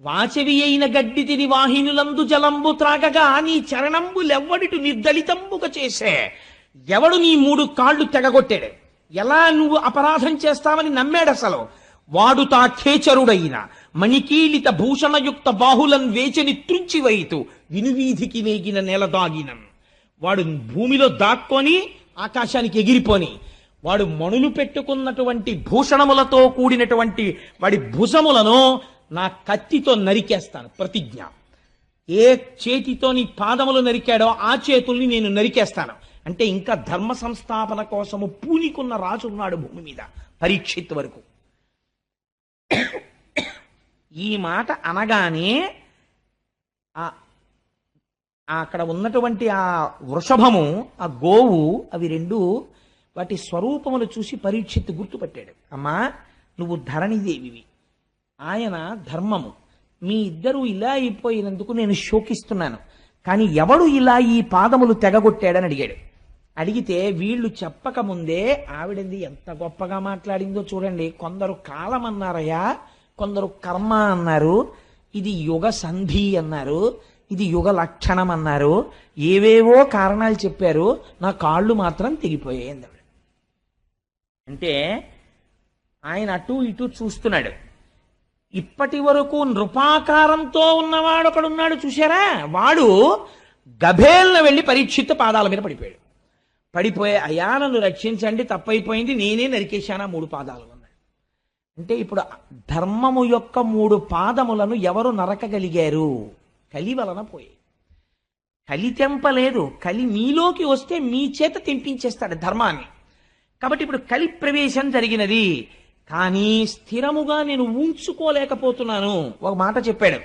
వాచవి అయిన గడ్డి తిని వాహినులందు జలంబు త్రాగగా నీ చరణంబులెవ్వడిటు నిర్దలితంబుక చేసే. ఎవడు నీ మూడు కాళ్ళు తెగగొట్టాడు? ఎలా నువ్వు అపరాధం చేస్తావని నమ్మాడు అసలు వాడు తా ఖేచరుడైన మణికీలిత భూషణయుక్త బాహులన్ వేచని త్రుంచివైతు వినువీధికి వేగిన నేల దాగినం వాడు భూమిలో దాక్కొని ఆకాశానికి ఎగిరిపోని. వాడు మణులు పెట్టుకున్నటువంటి భూషణములతో కూడినటువంటి వాడి భుజములను నా కత్తితో నరికేస్తాను ప్రతిజ్ఞ. ఏ చేతితో నీ పాదములు నరికాడో ఆ చేతుల్ని నేను నరికేస్తాను. అంటే ఇంకా ధర్మ సంస్థాపన కోసము పూనికున్న రాజున్నాడు భూమి మీద పరీక్షిత్ వరకు. ఈ మాట అనగానే ఆ అక్కడ ఉన్నటువంటి ఆ వృషభము ఆ గోవు అవి రెండు వాటి స్వరూపములు చూసి పరీక్షిత్తు గుర్తుపట్టాడు. అమ్మా నువ్వు ధరణిదేవివి. ఆయన ధర్మము. మీ ఇద్దరు ఇలా అయిపోయినందుకు నేను శోకిస్తున్నాను. కానీ ఎవడు ఇలా ఈ పాదములు తెగగొట్టాడని అడిగాడు. అడిగితే వీళ్ళు చెప్పక ముందే ఆవిడంది ఎంత గొప్పగా మాట్లాడిందో చూడండి. కొందరు కాలం అన్నారయ్యా కొందరు కర్మ అన్నారు. ఇది యుగ సంధి అన్నారు. ఇది యుగ లక్షణం అన్నారు. ఏవేవో కారణాలు చెప్పారు. నా కాళ్ళు మాత్రం తెగిపోయాయి అంటే ఆయన అటు ఇటు చూస్తున్నాడు. ఇప్పటి వరకు నృపాకారంతో ఉన్నవాడు ఒకడున్నాడు చూశారా? వాడు గభేల్న వెళ్ళి పరీక్షిత్ పాదాల మీద పడిపోయాడు. పడిపోయే అయా నన్ను రక్షించండి తప్పైపోయింది నేనే నరికేశానా? మూడు పాదాలు అన్నాడు అంటే ఇప్పుడు ధర్మము యొక్క మూడు పాదములను ఎవరు నరకగలిగారు? కలి వలన పోయి కలి తెంపలేదు కలి మీలోకి వస్తే మీ చేత తెంపించేస్తాడు ధర్మాన్ని. కాబట్టి ఇప్పుడు కలి ప్రవేశం జరిగినది. కానీ స్థిరముగా నేను ఉంచుకోలేకపోతున్నాను. ఒక మాట చెప్పాడు.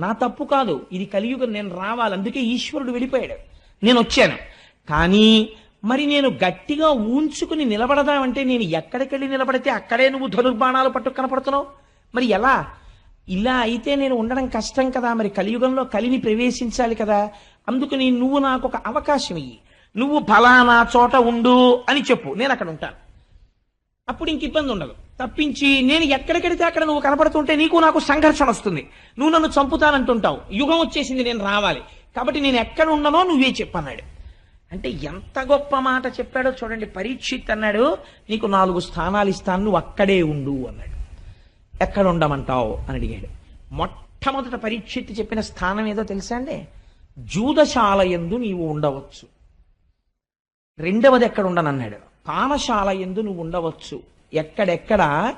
నా తప్పు కాదు. ఇది కలియుగం. నేను రావాలి. అందుకే ఈశ్వరుడు వెళ్ళిపోయాడు. నేను వచ్చాను. కానీ మరి నేను గట్టిగా ఊంచుకుని నిలబడదామంటే నేను ఎక్కడికెళ్ళి నిలబడితే అక్కడే నువ్వు ధనుర్బాణాలు పట్టు కనపడుతున్నావు? మరి ఎలా? ఇలా అయితే నేను ఉండడం కష్టం కదా. మరి కలియుగంలో కలిని ప్రవేశించాలి కదా. అందుకని నువ్వు నాకు ఒక అవకాశం ఇయ్యి. నువ్వు ఫలానా చోట ఉండు అని చెప్పు. నేను అక్కడ ఉంటాను. అప్పుడు ఇంక ఇబ్బంది ఉండదు. తప్పించి నేను ఎక్కడికెడితే అక్కడ నువ్వు కనపడుతుంటే నీకు నాకు సంఘర్షణ వస్తుంది. నువ్వు నన్ను చంపుతానంటుంటావు. యుగం వచ్చేసింది నేను రావాలి. కాబట్టి నేను ఎక్కడ ఉండనో నువ్వే చెప్పన్నాడు. అంటే ఎంత గొప్ప మాట చెప్పాడో చూడండి. పరీక్షిత్ అన్నాడు నీకు నాలుగు స్థానాలు ఇస్తాను నువ్వు అక్కడే ఉండు అన్నాడు. ఎక్కడ ఉండమంటావు అని అడిగాడు. మొట్టమొదట పరీక్షిత్ చెప్పిన స్థానం ఏదో తెలుసా అండి? జూదశాల ఎందు నీవు ఉండవచ్చు. రెండవది ఎక్కడ ఉండనన్నాడు? పానశాల ఎందు నువ్వు ఉండవచ్చు. ఎక్కడెక్కడ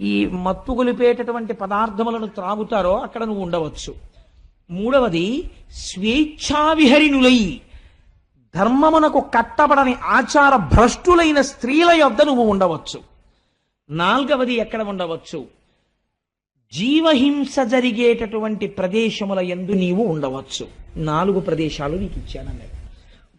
ఈ మత్తు గొలిపేటటువంటి పదార్థములను త్రాగుతారో అక్కడ నువ్వు ఉండవచ్చు. మూడవది స్వేచ్ఛావిహరిణులై ధర్మమునకు కట్టబడని ఆచార భ్రష్టులైన స్త్రీల యొద్ద నువ్వు ఉండవచ్చు. నాల్గవది ఎక్కడ ఉండవచ్చు? జీవహింస జరిగేటటువంటి ప్రదేశముల ఎందు నీవు ఉండవచ్చు. నాలుగు ప్రదేశాలు నీకు ఇచ్చానన్నాడు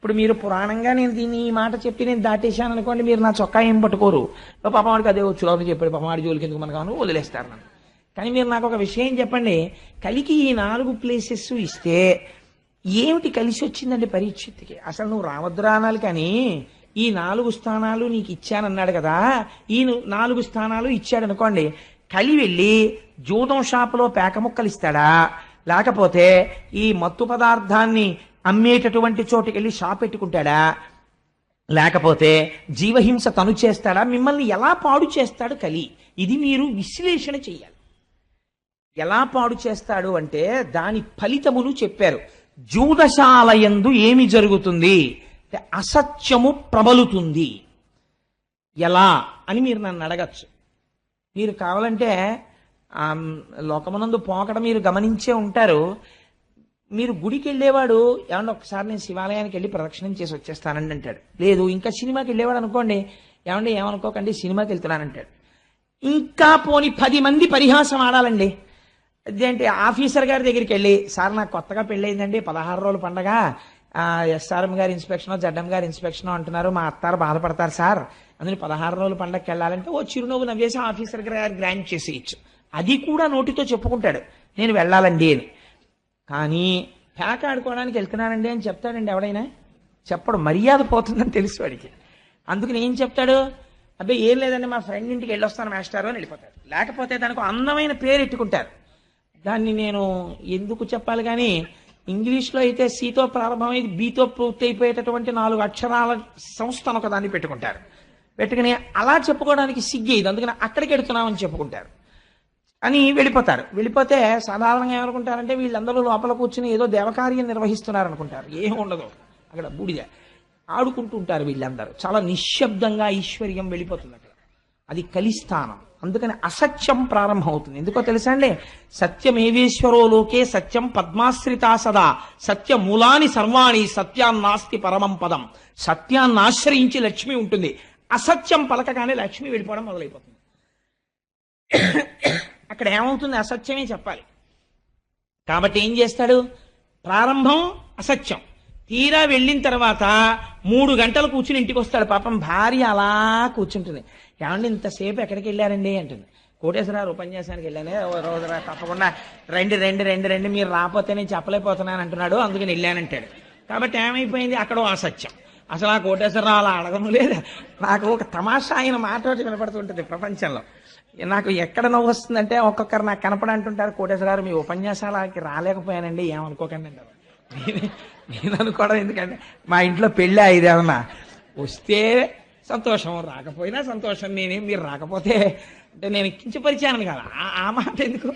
ఇప్పుడు మీరు పురాణంగా నేను దీన్ని ఈ మాట చెప్పి నేను దాటేశాను అనుకోండి మీరు నా చొక్కా ఏం పట్టుకోరు. ఓ వాడికి అదే వచ్చు లోపల చెప్పాడు పాపం వాడి జోలికి ఎందుకు మనకు కాను? వదిలేస్తారు నన్ను. కానీ మీరు నాకు ఒక విషయం చెప్పండి కలికి ఈ నాలుగు ప్లేసెస్ ఇస్తే ఏమిటి కలిసి వచ్చిందండి పరీక్షిత్తుకి అసలు నువ్వు రావద్దురా అనాలి కానీ ఈ నాలుగు స్థానాలు నీకు ఇచ్చానన్నాడు కదా ఈ నాలుగు స్థానాలు ఇచ్చాడు అనుకోండి కలి వెళ్ళి జూదం షాపులో పేక ముక్కలు ఇస్తాడా? లేకపోతే ఈ మత్తు పదార్థాన్ని అమ్మేటటువంటి చోటుకి వెళ్ళి షాప్ పెట్టుకుంటాడా? లేకపోతే జీవహింస తను చేస్తాడా? మిమ్మల్ని ఎలా పాడు చేస్తాడు కలి? ఇది మీరు విశ్లేషణ చెయ్యాలి ఎలా పాడు చేస్తాడు అంటే దాని ఫలితములు చెప్పారు. జూదశాలయందు ఏమి జరుగుతుంది? అసత్యము ప్రబలుతుంది. ఎలా అని మీరు నన్ను అడగచ్చు. మీరు కావాలంటే లోకమునందు పోకడ మీరు గమనించే ఉంటారు. మీరు గుడికి వెళ్ళేవాడు ఏమన్నా ఒకసారి నేను శివాలయానికి వెళ్ళి ప్రదక్షిణం చేసి వచ్చేస్తానండి అంటాడు. లేదు ఇంకా సినిమాకి వెళ్ళేవాడు అనుకోండి ఏమండి ఏమనుకోకండి సినిమాకి వెళ్తున్నానంటాడు. ఇంకా పోని పది మంది పరిహాసం ఆడాలండి. అదేంటి ఆఫీసర్ గారి దగ్గరికి వెళ్ళి సార్ నాకు కొత్తగా పెళ్ళయిందండి పదహారు రోజుల పండగ ఎస్ఆర్ఎం గారి ఇన్స్పెక్షన్ జడ్ఎం గారి ఇన్స్పెక్షన్ అంటున్నారు మా అత్తారు బాధపడతారు సార్. అందుకని పదహారు రోజుల పండగకి వెళ్ళాలంటే ఓ చిరునవ్వు నవ్వేసి ఆఫీసర్ గారు గ్రాంట్ చేసేయచ్చు. అది కూడా నోటితో చెప్పుకుంటాడు. నేను వెళ్ళాలండి అని. కానీ పేక ఆడుకోవడానికి వెళ్తున్నానండి అని చెప్తాడండి ఎవడైనా? చెప్పడు మర్యాద పోతుందని తెలుసు వాడికి. అందుకని ఏం చెప్తాడు? అబ్బాయి ఏం లేదండి మా ఫ్రెండ్ ఇంటికి వెళ్ళొస్తాను మాస్టారు అని వెళ్ళిపోతాడు. లేకపోతే దానికి అందమైన పేరు ఎట్టుకుంటారు. దాన్ని నేను ఎందుకు చెప్పాలి కానీ ఇంగ్లీష్లో అయితే సీతో ప్రారంభమై బీతో పూర్తి అయిపోయేటటువంటి నాలుగు అక్షరాల సంస్థను ఒక దాన్ని పెట్టుకుంటారు. పెట్టుకుని అలా చెప్పుకోవడానికి సిగ్గేది అందుకని అక్కడికి వెడుతున్నామని చెప్పుకుంటారు. అని వెళ్ళిపోతారు. వెళ్ళిపోతే సాధారణంగా ఏమనుకుంటారంటే వీళ్ళందరూ లోపల కూర్చుని ఏదో దేవకార్యం నిర్వహిస్తున్నారు అనుకుంటారు ఏం ఉండదు. అక్కడ బూడిద. ఆడుకుంటూ ఉంటారు వీళ్ళందరూ. చాలా నిశ్శబ్దంగా ఐశ్వర్యం వెళ్ళిపోతుంది అక్కడ. అది కలిస్థానం. అందుకని అసత్యం ప్రారంభమవుతుంది. ఎందుకో తెలుసా అండి? సత్యమేవేశ్వరో లోకే సత్యం పద్మాశ్రితా సదా. సత్య మూలాని సర్వాణి సత్యాన్నాస్తి పరమం పదం. సత్యాన్ని ఆశ్రయించి లక్ష్మి ఉంటుంది. అసత్యం పలకగానే లక్ష్మి వెళ్ళిపోవడం మొదలైపోతుంది. అక్కడ ఏమవుతుంది? అసత్యమే చెప్పాలి. కాబట్టి ఏం చేస్తాడు? ప్రారంభం అసత్యం. తీరా వెళ్ళిన తర్వాత మూడు గంటలు కూర్చుని ఇంటికి వస్తాడు. పాపం భార్య అలా కూర్చుంటుంది. ఏమండి ఇంతసేపు ఎక్కడికి వెళ్ళారండి? అంటుంది. కోటేశ్వరరావు ఉపన్యాసానికి వెళ్ళానే ఓ రోజు తప్పకుండా రండి రండి రండి రండి మీరు రాకపోతే నేను చెప్పలేకపోతున్నాను అంటున్నాడు. అందుకని వెళ్ళానంటాడు. కాబట్టి ఏమైపోయింది? అక్కడ అసత్యం. అసలు ఆ కోటేశ్వరరావు అలా అడగను లేదు. నాకు ఒక తమాషా ఆయన మాట వినపడుతుంటుంది ప్రపంచంలో. నాకు ఎక్కడ నవ్వు వస్తుందంటే ఒక్కొక్కరు నాకు కనపడంటుంటారు కోటేశ్వరరావు మీ ఉపన్యాసాలకి రాలేకపోయానండి ఏమనుకోకండి నేను నేను అనుకోవడం ఎందుకంటే మా ఇంట్లో పెళ్ళి ఐదేమన్నా వస్తే సంతోషం రాకపోయినా సంతోషం. నేనేం మీరు రాకపోతే అంటే నేను కించపరిచాను కదా. ఆ- ఆ మాట ఎందుకు?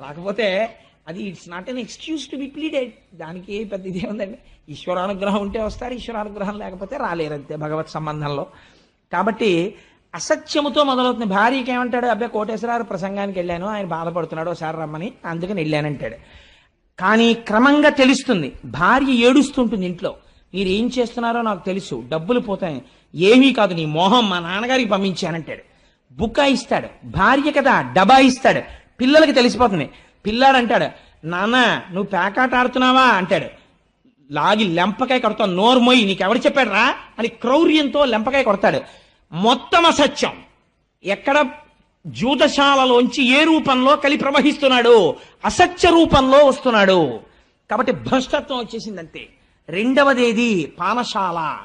రాకపోతే అది it's not an excuse to be pleaded దానికి పెద్ద ఇదే ఉందండి. ఈశ్వరానుగ్రహం ఉంటే వస్తారు ఈశ్వరానుగ్రహం లేకపోతే రాలేరు అంతే భగవత్ సంబంధంలో. కాబట్టి అసత్యముతో మొదలవుతుంది. భార్యకి ఏమంటాడు? అబ్బాయి కోటేశ్వరారు ప్రసంగానికి వెళ్ళాను. ఆయన బాధపడుతున్నాడు. ఒకసారి రమ్మని. అందుకని వెళ్ళానంటాడు. కానీ క్రమంగా తెలుస్తుంది. భార్య ఏడుస్తుంటుంది ఇంట్లో. మీరు ఏం చేస్తున్నారో నాకు తెలుసు. డబ్బులు పోతాయి. ఏమీ కాదు. నీ మోహం మా నాన్నగారికి పంపించానంటాడు. బుక్క ఇస్తాడు. భార్య కదా డబ్బా ఇస్తాడు. పిల్లలకి తెలిసిపోతుంది. పిల్లాడు అంటాడు నాన్న నువ్వు పేకాట ఆడుతున్నావా? అంటాడు. లాగి లెంపకాయ కొడతావు నోరు మొయ్యి. నీకెవరు చెప్పాడు రా అని క్రౌర్యంతో లెంపకాయ కొడతాడు. మొత్తం అసత్యం ఎక్కడ జూదశాలలోంచి ఏ రూపంలో కలి ప్రవహిస్తున్నాడు అసత్య రూపంలో వస్తున్నాడు. కాబట్టి భ్రష్టత్వం వచ్చేసిందంతే. రెండవదేది పానశాల.